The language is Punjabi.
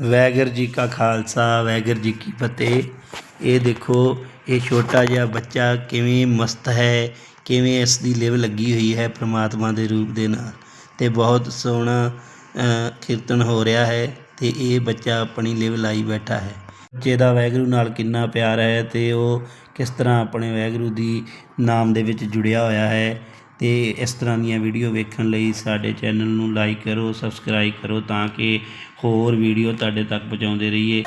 ਵਾਹਿਗੁਰੂ ਜੀ ਕਾ ਖਾਲਸਾ ਵਾਹਿਗੁਰੂ ਜੀ ਕੀ ਫਤਿਹ। ਇਹ ਦੇਖੋ, ਇਹ ਛੋਟਾ ਜਿਹਾ ਬੱਚਾ ਕਿਵੇਂ ਮਸਤ ਹੈ, ਕਿਵੇਂ ਇਸ ਦੀ ਲਿਵ ਲੱਗੀ ਹੋਈ ਹੈ ਪ੍ਰਮਾਤਮਾ ਦੇ ਰੂਪ ਦੇ ਨਾਲ। ਤੇ ਬਹੁਤ ਸੋਹਣਾ ਕੀਰਤਨ ਹੋ ਰਿਹਾ ਹੈ ਤੇ ਇਹ ਬੱਚਾ ਆਪਣੀ ਲਿਵ ਲਾਈ ਬੈਠਾ ਹੈ। ਬੱਚੇ ਦਾ ਵਾਹਿਗੁਰੂ ਨਾਲ ਕਿੰਨਾ ਪਿਆਰ ਹੈ ਤੇ ਉਹ ਕਿਸ ਤਰ੍ਹਾਂ ਆਪਣੇ ਵਾਹਿਗੁਰੂ ਦੀ ਨਾਮ ਦੇ ਵਿੱਚ ਜੁੜਿਆ ਹੋਇਆ ਹੈ। ਅਤੇ ਇਸ ਤਰ੍ਹਾਂ ਦੀਆਂ ਵੀਡੀਓ ਵੇਖਣ ਲਈ ਸਾਡੇ ਚੈਨਲ ਨੂੰ ਲਾਈਕ ਕਰੋ, ਸਬਸਕ੍ਰਾਈਬ ਕਰੋ ਤਾਂ ਕਿ ਹੋਰ ਵੀਡੀਓ ਤੁਹਾਡੇ ਤੱਕ ਪਹੁੰਚਾਉਂਦੇ ਰਹੀਏ।